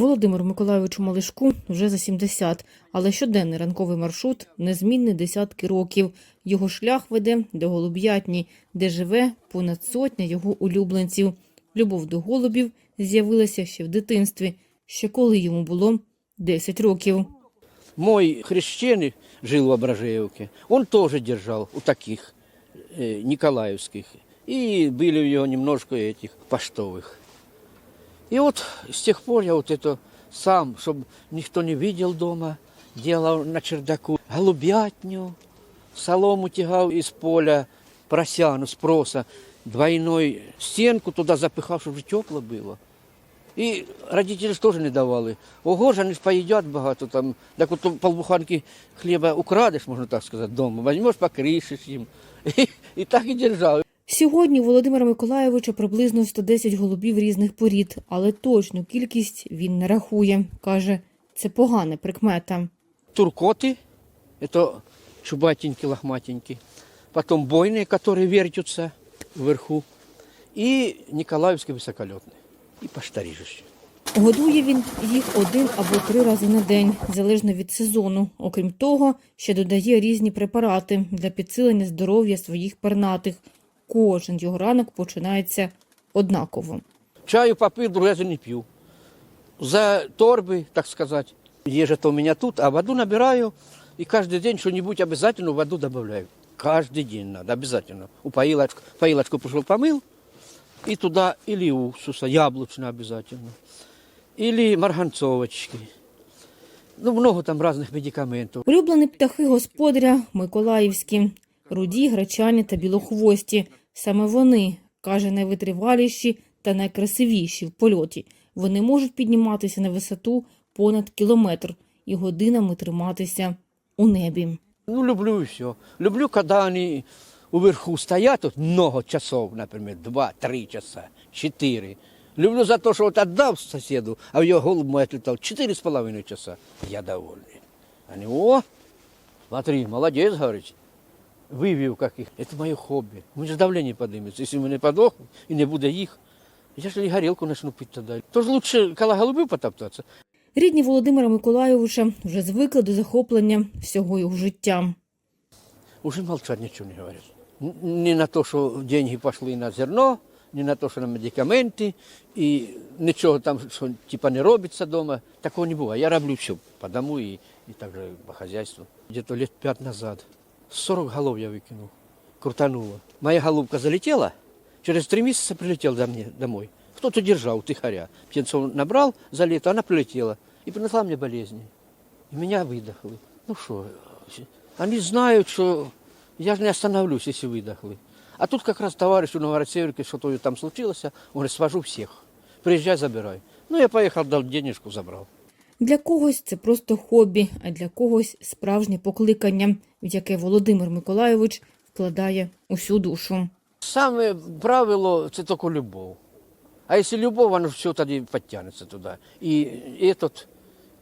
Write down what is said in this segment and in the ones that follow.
Володимиру Миколайовичу Малишку вже за 70, але щоденний ранковий маршрут незмінний десятки років. Його шлях веде до Голуб'ятні, де живе понад сотня його улюбленців. Любов до голубів з'явилася ще в дитинстві, ще коли йому було 10 років. Мой хрещеный жил в Ображеевке. Он тоже держал у таких э, николаевских. И были у него немножко этих поштовых. И вот с тех пор я вот это сам, чтобы никто не видел дома, делал на чердаку голубятню, солому тягал из поля, просяну с проса, двойной стенку туда запихал, чтобы тепло было. І родителі ж теж не давали. Ого, ж вони ж поїдять багато там. Так от полбуханки хліба украдеш, можна так сказати, вдома. Візьмеш, покришиш їм. І, і так і держав. Сьогодні у Володимира Миколайовича приблизно 110 голубів різних порід, але точну кількість він не рахує. Каже, це погана прикмета. Туркоти, це чубатенькі, лохматенькі. Потім бойні, які вертяться вверху. І Ніколаївські високольотні. І поштаріжище. Годує він їх один або три рази на день, залежно від сезону. Окрім того, ще додає різні препарати для підсилення здоров'я своїх пернатих Кожен його ранок починається однаково. Чаю попив, другий раз не п'ю. За торби, так сказать. Ежа-то у меня тут, а воду набираю. И каждый день что-нибудь обязательно в воду добавляю. Каждый день надо, обязательно. У поилочку, поилочку пришел, помыл. И туда или уксуса, яблочно обязательно. Или марганцовочки. Ну, много там разных медикаментов. Улюблені птахи господаря Миколаївські, руді, гречані та білохвості. Саме вони, каже, найвитриваліші та найкрасивіші в польоті. Вони можуть підніматися на висоту понад кілометр і годинами триматися у небі. Ну, люблю и все. Люблю, когда они уверху стоят, вот много часов, например, два, три часа, четыре. Люблю за то, что вот отдал соседу, а в его голубь мой отлетал четыре с половиной часа. Я довольный. Они, о, смотри, молодец, говорит, вывел каких. Это мое хобби. У меня же давление поднимется. Если у меня подохнут и не будет их, я же и горелку начну пить тогда. Тоже лучше коло голубей потоптаться. Рідні Володимира Миколайовича вже звикли до захоплення всього його життя. уже молчать ничего не говорят. Н- Не на то, что деньги пошли на зерно, не на то, что на медикаменты, и ничего там, что типа не робится дома. Такого не бывает. Я роблю все по дому и, и также по хозяйству. Где-то лет пять назад 40 голов я выкинул, крутануло. Моя голубка залетела, через три месяца прилетел до мне домой. Кто-то держал тихоря. Птенцов набрал за лето, она прилетела и принесла мне болезни. И меня выдохли. Ну что, они знают, что я же не остановлюсь, если выдохли. А тут как раз товарищ у Новороссийска, что-то там случилось, он говорит, свожу всех. Приезжай, забирай. Ну, я поехал, дал денежку, забрал. Для когось це просто хобі, а для когось справжнє покликання, в яке Володимир Миколайович вкладає усю душу. Саме правило це тільки любов. А якщо любов, воно все тоді підтягнеться туди. І, і этот,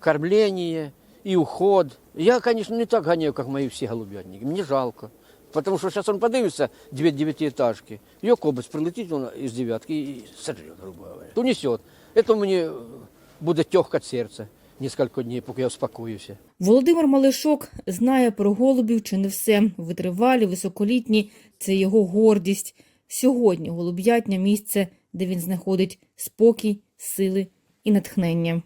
кормление, и уход. Я, конечно, не так гоняю, как мои все голубятники. Мне жалко. Потому что сейчас он подивится, две девятиэтажки, ее кобыц прилетит он из девятки и сожрет, грубо говоря. Унесет. Это мне будет тёгка от несколько дней, пока я успокоюся. Володимир Малишок знає про голубів чи не все. Витривалі, високолітні – це його гордість. Сьогодні голуб'ятня – місце, де він знаходить спокій, сили і натхнення.